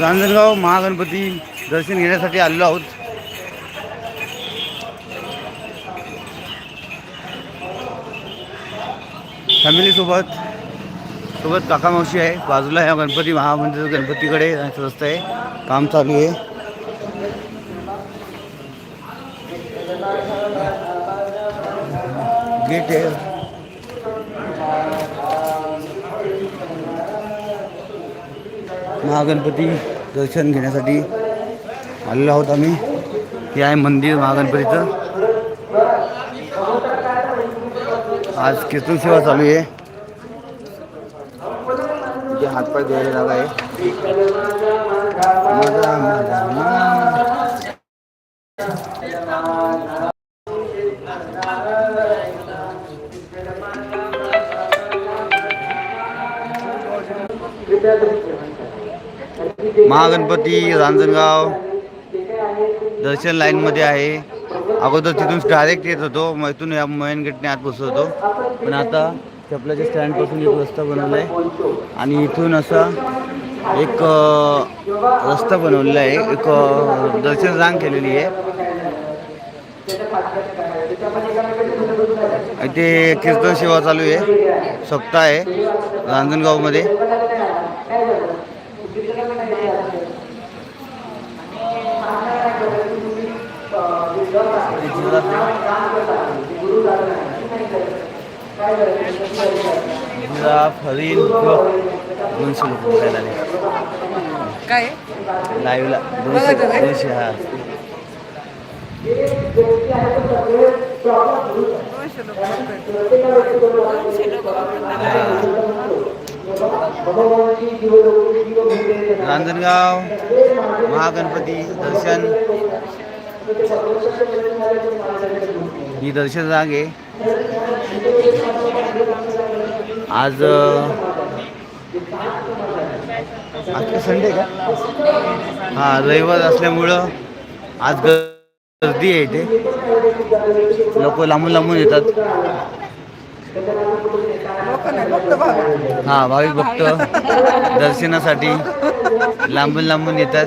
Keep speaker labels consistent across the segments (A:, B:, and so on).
A: रांजणगाव महागणपती दर्शन घेण्यासाठी आलेलो आहोत. फॅमिलीसोबत सोबत काका मावशी आहे. बाजूला ह्या गणपती महामंदिर गणपतीकडे. जायचं रस्ता आहे. काम चालू आहे. गेट आहे. महागणपती दर्शन घेण्यासाठी आलेलो आहोत आम्ही. हे आहे मंदिर महागणपतीचं. आज कीर्तन सेवा चालू आहे. इथे हातपाय द्यायला जागा आहे. माझा- महागणपती रांजणगाव दर्शन लाईनमध्ये आहे. अगोदर तिथून डायरेक्ट येत होतो. मग इथून या मेन गेटने आत बसत होतो. पण आता चपलाच्या स्टँडपासून एक रस्ता बनवला आहे आणि इथून असा एक रस्ता बनवलेला आहे. एक दर्शन रांग केलेली आहे. इथे कीर्तन सेवा चालू आहे. सप्ताह आहे. रांजणगावमध्ये. जिराफ हरिण दोनशे लोक बघायला आले.
B: काय?
A: लाईव्हला. दोनशे दोनशे हा. रांजणगाव महागणपती दर्शन ही दर्शन जाग आहे. आज आज संडे का? हा रविवार असल्यामुळं आज गर्दी आहे इथे. लोक लांबून लांबून येतात. हा भाविक भक्त दर्शनासाठी लांबून लांबून येतात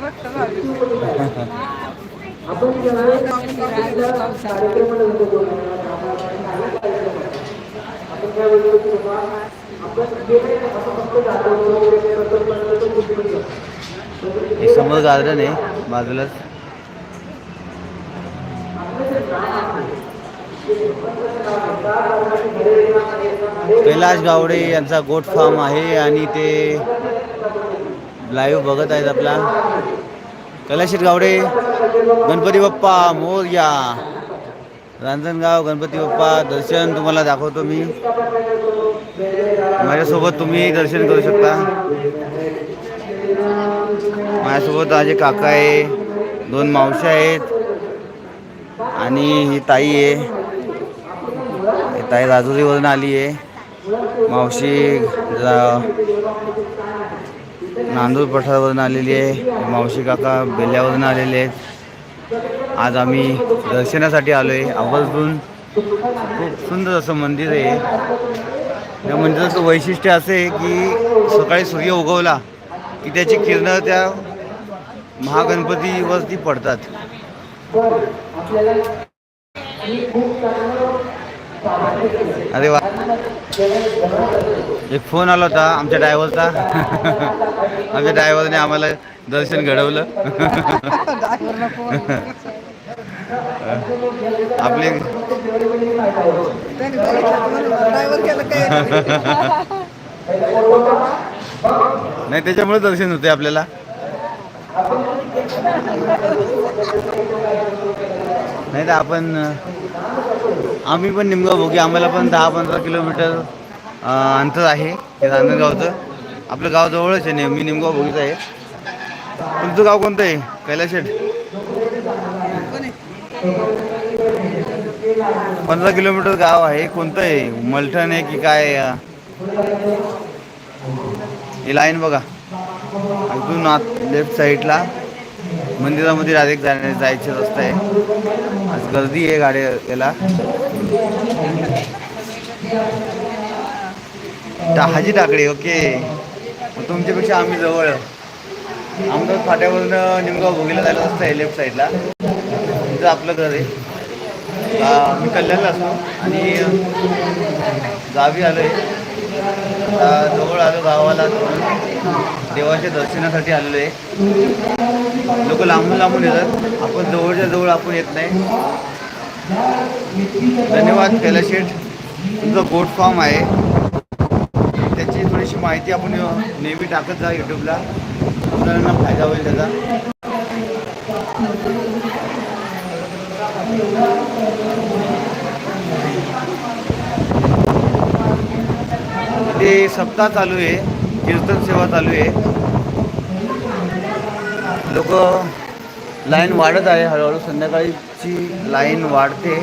B: फक्त भाविक
A: हे समोर गार्डन आहे बाजूलाच. कैलाश गावडे यांचा गोट फार्म आहे आणि ते लाईव्ह बघत आहेत आपला. कैलाशेठ गावडे गणपती बाप्पा मोर्या. रांजणगाव गणपती बाप्पा दर्शन तुम्हाला दाखवतो मी. माझ्यासोबत तुम्ही दर्शन करू शकता. माझ्यासोबत माझे काका आहे दोन मावशी आहेत आणि ही ताई आहे. ताई राजुरीवरून आली आहे. मावशी नांदूर पठारावरून आलेली आहे मावशी काका बेल्ल्यावरून आलेले आहेत. आज आम्ही दर्शनासाठी आलो आहे आवर्जून खूप सुंदर असं मंदिर आहे. या मंदिराचं वैशिष्ट्य असं आहे की सकाळी सूर्य उगवला की त्याची किरणं त्या महागणपतीवरती पडतात. अरे वा. एक फोन आला होता आमच्या ड्रायव्हरचा. आमच्या ड्रायव्हरने आम्हाला दर्शन घडवलं. आपले नाही त्याच्यामुळे दर्शन होते आपल्याला. नाही तर आपण आम्ही पण निमगाव भोगी आम्हाला पण दहा पंधरा किलोमीटर अंतर आहे हे रांजणगावचं. आपलं गाव जवळच आहे नेहमी निमगाव भोगीचं आहे. तुमचं गाव कोणतं आहे? कैलाशेठ पंधरा किलोमीटर गाव आहे. कोणतं आहे? मलठण आहे की काय? हे ही लाईन बघा. अजून आत लेफ्ट साईडला मंदिरामध्ये डायरेक्ट जाण्या जायचे रस्ता आहे. गर्दी आहे गाड्या याला. हाजी टाकडी ओके. मग तुमच्यापेक्षा आम्ही जवळ. आहे. आमदार फाट्यावरून निमगाव भोगीला जायला असतं आहे लेफ्ट साईडला तिथं आपलं घर आहे. मी कल्याणला असतो आणि गावी आलो आहे जवळ आलो गावाला देवाच्या दर्शनासाठी आलेलो आहे लोक लांबून लांबून येतात. आपण जवळच्या जवळ आपण येत नाही. धन्यवाद कैलाशेठ तुमचा गोट फॉर्म आहे. त्याची थोडीशी माहिती आपण नेहमी टाकत जा यूट्यूबला मुलांना फायदा होईल त्याचा. ते सप्ताह चालू आहे कीर्तन सेवा चालू आहे. लोक लाईन वाढत आहे हळूहळू संध्याकाळीची लाईन वाढते.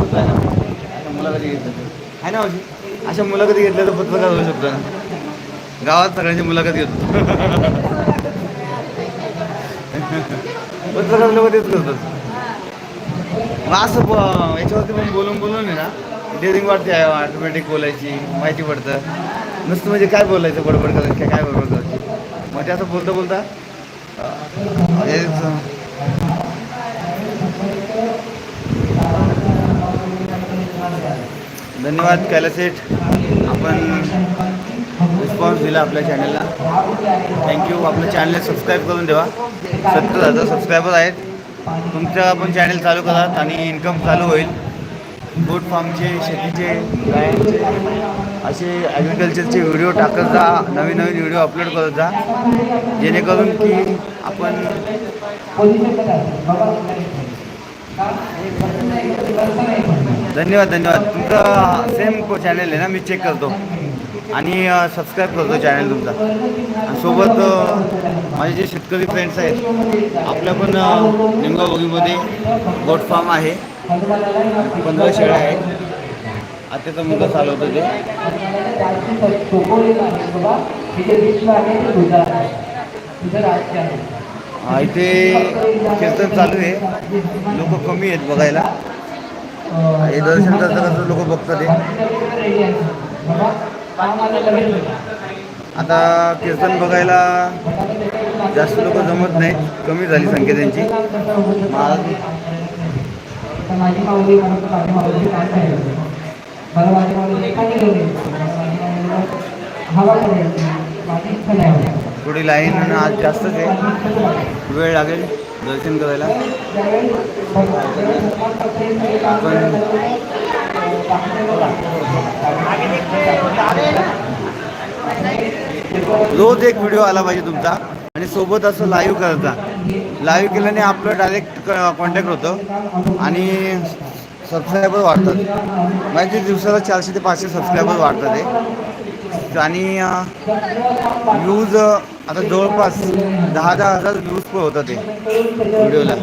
A: मुला कधी आहे ना अशी अशा मुलाखती घेतल्या तर पत्रकार होऊ शकतो. ना गावात सगळ्यांची मुलाखत घेतो. पत्रकार लोक तेच करतात असं ब- याच्यावरती पण बोलून बोलून आहे ना डेअरिंग वाढते ऑटोमॅटिक बोलायची माहिती पडतं. नुसतं म्हणजे काय बोलायचं बडबड करायचं काय काय बडबड करायची? मग ते असं बोलता बोलता धन्यवाद कैलासेठ आपण रिस्पॉन्स दिला आपल्या चॅनलला थँक्यू आपल्या चॅनलला सबस्क्राईब करून ठेवा. सत्तर हजार सबस्क्रायबर आहेत. तुमचं पण चॅनल चालू करात आणि इन्कम चालू होईल. गोट फार्मचे शेतीचे गायांचे असे ॲग्रिकल्चरचे व्हिडिओ टाकत जा नवीन नवीन व्हिडिओ अपलोड करत जा. जेणेकरून की आपण धन्यवाद धन्यवाद. तुमचं सेम चॅनल आहे ना मी चेक करतो. आणि सबस्क्राईब करतो चॅनल तुमचा. आणि सोबत माझे जे शेतकरी फ्रेंड्स आहेत आपल्या पण निमगाव बगीमध्ये गोट फार्म आहे. पंधरा शेळ्या आहेत. आत्याचा मुलगा चालवतो ते. इथे कीर्तन चालू आहे. लोक कमी आहेत बघायला. हे दर्शन करता करता लोक बघतात हे. आता कीर्तन बघायला जास्त लोक जमत नाही कमी झाली संख्या त्यांची. थोडी लाईन आज जास्तच आहे वेळ लागेल दर्शन करायला. आपण रोज एक व्हिडिओ आला पाहिजे तुमचा. आणि सोबत असं लाईव्ह करता. लाईव्ह केल्याने आपलं डायरेक्ट कॉन्टॅक्ट होतं. आणि सबस्क्रायबर वाढतात. माझे दिवसाला चारशे ते पाचशे सबस्क्रायबर वाढतात ते आणि व्ह्यूज आता जवळपास दहा दहा हजार व्ह्यूज पण होतात ते व्हिडिओला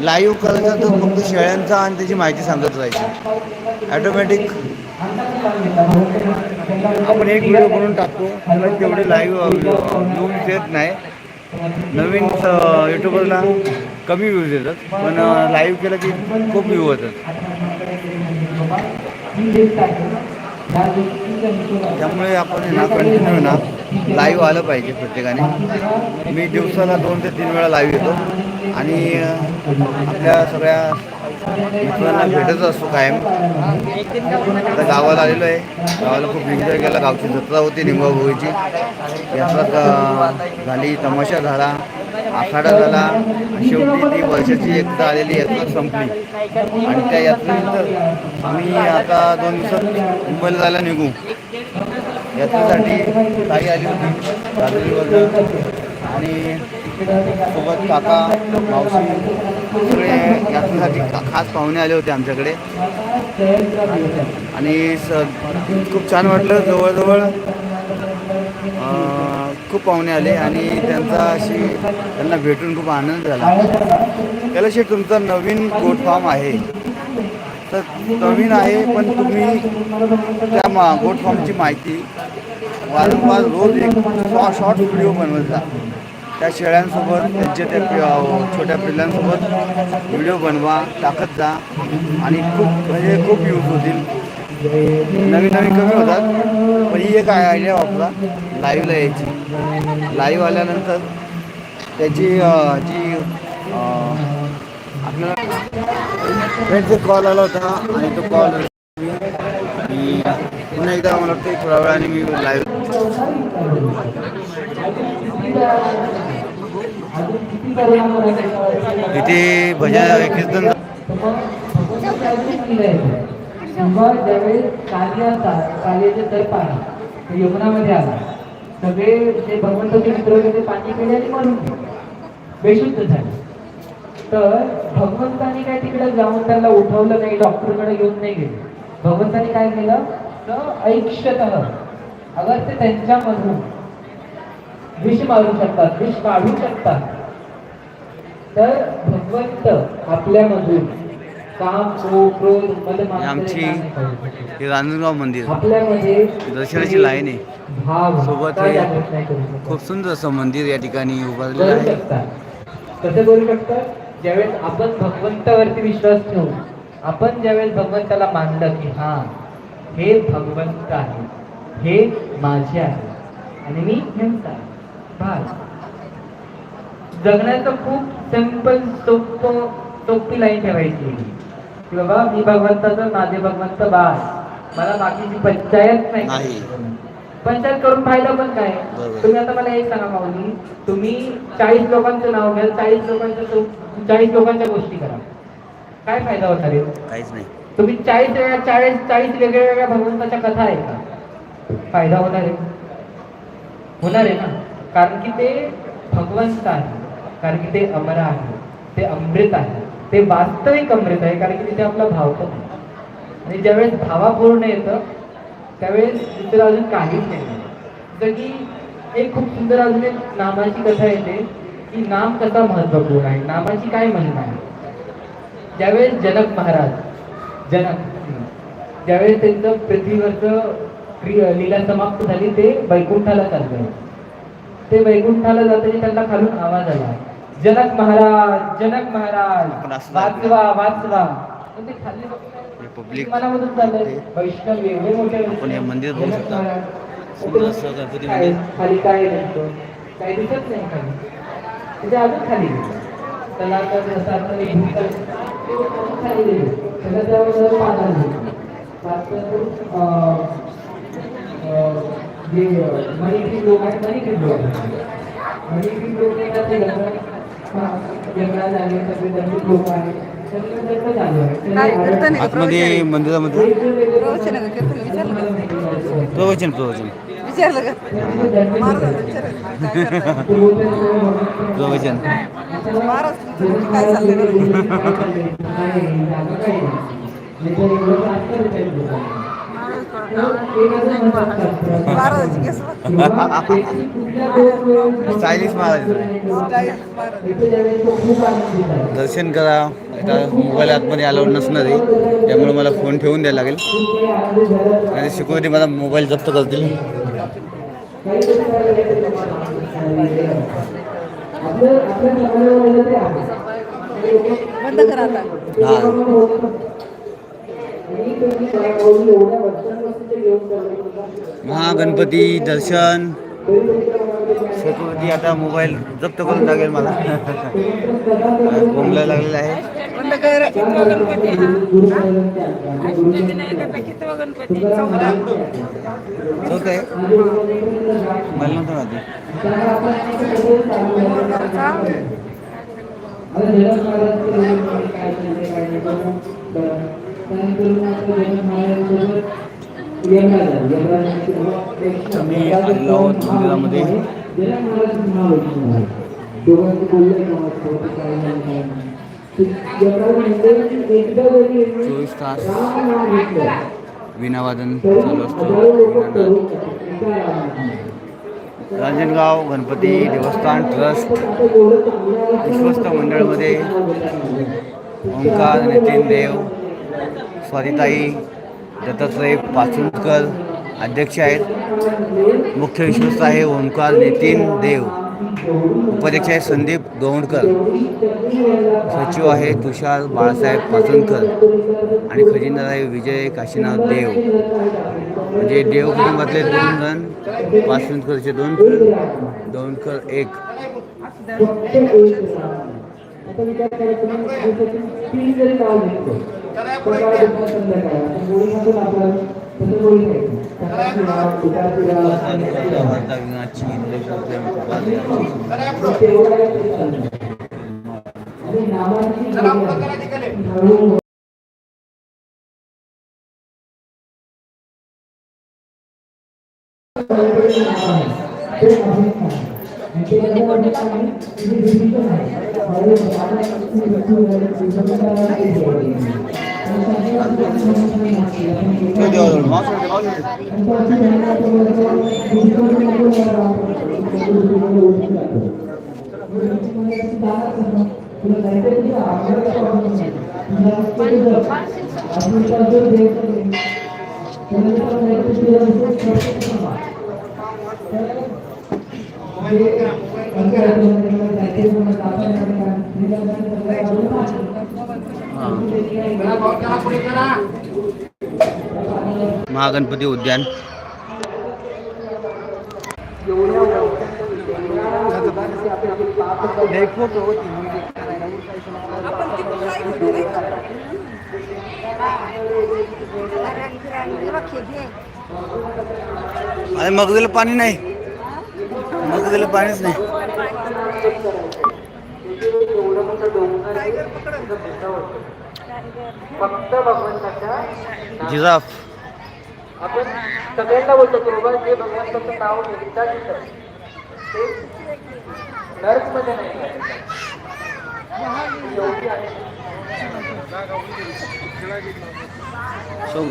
A: लाईव्ह करायचं तर फक्त शेळ्यांचा आणि त्याची माहिती सांगत जायची. ॲटोमॅटिक आपण एक व्हिडिओ बनवून टाकतो. त्याला तेवढे लाईव्ह व्ह्यूज येत नाही. नवीन युट्यूबरला कमी व्ह्यूज येतात. पण लाईव्ह केलं की खूप व्ह्यू होतात. त्यामुळे आपण ना कंटिन्यू ना लाईव्ह आलं पाहिजे प्रत्येकाने. मी दिवसाला दोन ते तीन वेळा लाईव्ह येतो. आणि आपल्या सगळ्या मित्रांना भेटत असतो कायम. आता गावाला आलेलो आहे. गावाला खूप एन्जॉय केला. गावची जत्रा होती निंबाभोगीची यात्रा झाली तमाशा झाला. आखाडा झाला शेवटी ती वर्षाची एकदा आलेली यात्रा संपली. आणि त्या यात्रेनंतर आम्ही आता दोन दिवसात मुंबईला जायला निघू. यात्रेसाठी ताई आली होती राजूरीवरनं आणि सोबत काका मावशी सगळे यात्रेसाठी खास पाहुणे आले होते आमच्याकडे. आणि स खूप छान वाटलं. जवळजवळ खूप पाहुणे आले आणि त्यांचा अशी त्यांना भेटून खूप आनंद झाला. त्याला तुमचा नवीन गोट फार्म आहे. तर नवीन आहे पण तुम्ही त्या मा गोट फार्मची माहिती वारंवार रोज एक शॉर्ट व्हिडिओ बनवत. जा
B: त्या शेळ्यांसोबत त्यांच्या त्या छोट्या पिल्लांसोबत व्हिडिओ बनवा टाकत जा. आणि खूप म्हणजे खूप यूज होतील. नवीन नवीन कमी होतात पण ही एक आयडिया वापरा. लाईव्हला यायची. लाईव्ह आल्यानंतर त्याची जी आपल्याला कॉल आला होता आणि तो कॉल मी पुन्हा एकदा मला वाटतं थोड्या वेळाने मी लाईव्ह इथे भजन कीर्तन
A: तेव्हा ज्यावेळेस कार्य असतात कार्याचे तर पाणी ते यमुनामध्ये आला. सगळे जे भगवंताचे मित्र होते ते पाणी केले आणि मरून बेशुद्ध झाले. तर भगवंतानी काय तिकडे जाऊन त्याला उठवलं नाही डॉक्टरकडे घेऊन नाही गेले. भगवंतानी काय केलं? तर ऐक्षत अगर ते त्यांच्यामधून विष मारू शकतात विष काढू शकतात तर भगवंत आपल्यामधून
B: आमची हे रांजणगाव मंदिर. दर्शनाची लाईन आहे. सोबत हे
A: शकत?
B: खूप सुंदर असं मंदिर या ठिकाणी उभारलेलं आहे.
A: कसं करू शकतात ज्यावेळेस आपण भगवंतावरती विश्वास ठेवू आपण ज्यावेळेस भगवंताला मानलं की हा हे भगवंत आहे हे माझे आहे आणि मी ह्यांचा जगण्याचं खूप सिंपल सोपं सोपी लाईन ठेवायची की बाबा मी भगवंताचं माझे भगवंत बास. मला बाकीची पंचायत
B: नाही.
A: पंचायत करून फायदा पण काय. तुम्ही आता मला एक सांगा माऊली तुम्ही चाळीस लोकांचं नाव घ्या चाळीस लोकांच्या सो- चाळीस लोकांच्या गोष्टी करा. काय फायदा होणार आहे?
B: काहीच नाही.
A: तुम्ही चाळीस वेगळ्या चाळीस चाळीस वेगळ्या वेगळ्या भगवंताच्या कथा आहे का? फायदा होणार आहे? होणार आहे ना? कारण की ते भगवंत आहे कारण की ते अमर आहे ते अमृत आहे ते वास्तविक अमृत आहे कारण की तिथे आपला भाव पण आणि ज्यावेळेस भावापूर्ण येतं त्यावेळेस दुसरं अजून काहीच नाही. जसं की एक खूप सुंदर अजून एक नामाची कथा येते की नाम कसा महत्त्वपूर्ण आहे नामाची काय म्हणणं आहे? ज्यावेळेस जनक महाराज जनक ज्यावेळेस त्यांचं पृथ्वीवरचं क्रिया लीला समाप्त झाली ते वैकुंठाला चालले. ते वैकुंठाला जाताना त्यांना खालून आवाज आला. जनक महाराज जनक महाराज वाचवा वाचवा.
B: पब्लिक आपण हे मंदिर बघू शकता. सुंदर असं गणपती मंदिर.
A: खाली काय काही दिसत नाही खाली. अजून खाली. गेले. त्याला आता जसं आपण एक भूतकाळ- ते अजून खाली गेले. त्याला त्यावर अं, जे लोक आहेत मणिग्रीव लोक मणिग्रीव लोक ते
B: आतमध्ये मंदिरामध्ये?
C: प्रवचन?
B: प्रवचन प्रवचन.
C: विचारलं का?
B: प्रवचन.
C: काय बरं? महाराजांची केस बघ.
B: स्टायलिश महाराज. दर्शन करा. आता मोबाईल आतमध्ये अलाउड नसणार आहे. त्यामुळे मला फोन ठेवून द्यायला लागेल. आणि सिक्युरिटी माझा मोबाईल जप्त करतील.
C: बंद करा आता.
B: महागणपती दर्शन. सिक्युरिटी आता मोबाईल जप्त करून टाकेल मला. बोंबलायला लागलेला आहे.
C: बंद कर. कितवा गणपती कितवा गणपती चौदा
B: होत आहे. मला नव्हतं माहिती.
A: आम्ही
B: आलेलो चोवीस तास विनावादन चालू असतो. रांजणगाव गणपती देवस्थान ट्रस्ट विश्वस्त मंडळमध्ये ओंकार नितीन देव स्वातिताई दत्तात्रय पाचुंदकर अध्यक्ष आहेत. मुख्य विश्वस्त आहे ओंकार नितीन देव. उपाध्यक्ष आहे संदीप गौंडकर सचिव आहे तुषार बाळासाहेब पाचनकर आणि खजिनदार आहे विजय काशीनाथ देव. म्हणजे देव कुटुंबातले दोन जण पाचनकरचे दोन दोनकर एक.
A: संध्याकाळ आपण गोळी खातो ना आपण तसं गोळी खायचं सकाळची राव दुपारची राव संध्याकाळची राव तेवढं आहे तरी चालतं. आणि नावाची गोळी आहे. हळूहळू
B: महागणपती उद्यान? अरे मगदीला पाणी नाही मगदीला पाणीच नाही जिराफ
A: आपण सगळ्यांना बोलतो की बाबा जे भगवंताचं नाव घेतात ते नर्समध्ये नाही आहे.
B: सो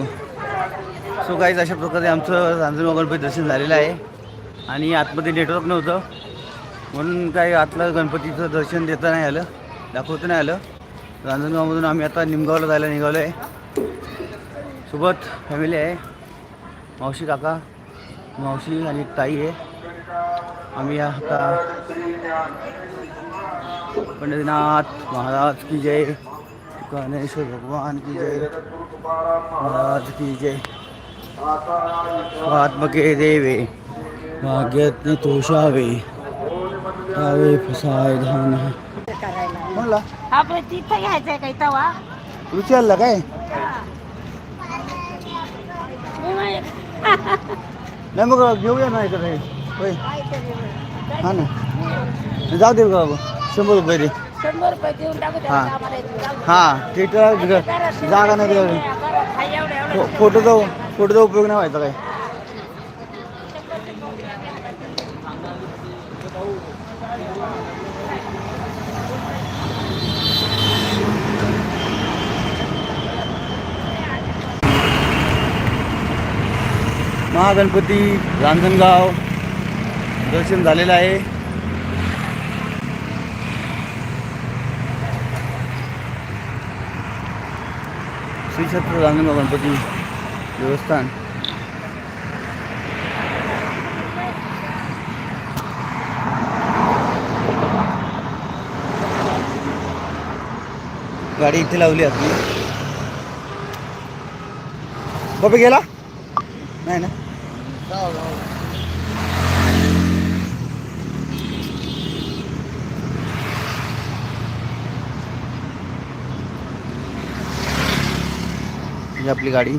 B: सो काहीच अशा प्रकारे आमचं रांजणगाव गणपती दर्शन झालेलं आहे आणि आतमध्ये नेटवर्क नव्हतं. म्हणून काही आतलं गणपतीचं दर्शन देता नाही आलं दाखवता नाही आलं. रांजणगावमधून आम्ही आता निमगावला जायला निघालो आहे सोबत फॅमिली आहे. मावशी काका मावशी आणि ताई आहे. आम्ही आता पंढरीनाथ महाराज की जय गणेश भगवान की जय महाराज की जय. आत्मके देवे. भाग्यज्ञ तोषावे यावे फसाय धान म्हणला
D: आपण तिथं घ्यायचंय काही तवा?
B: विचारलं काय? नाही मग घेऊया ना इकडे. होय. हा ना. जाऊ दे बाबा. शंभर रुपये दे.
D: शंभर रुपये देऊन टाकू
B: हा. हां तर जागा नाही
D: हा, एवढं
B: फो- फोटोचा फोटोचा उपयोग नाही व्हायचा काय. महागणपती रांजणगाव दर्शन झालेलं आहे. श्रीक्षेत्र रांजणगाव गणपती देवस्थान. गाडी इथे लावली आपली. बाबा गेला? नाही ना? ही आपली गाडी.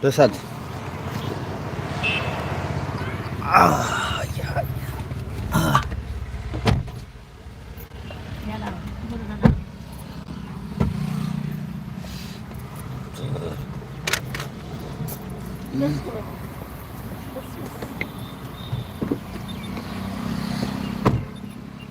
B: प्रसाद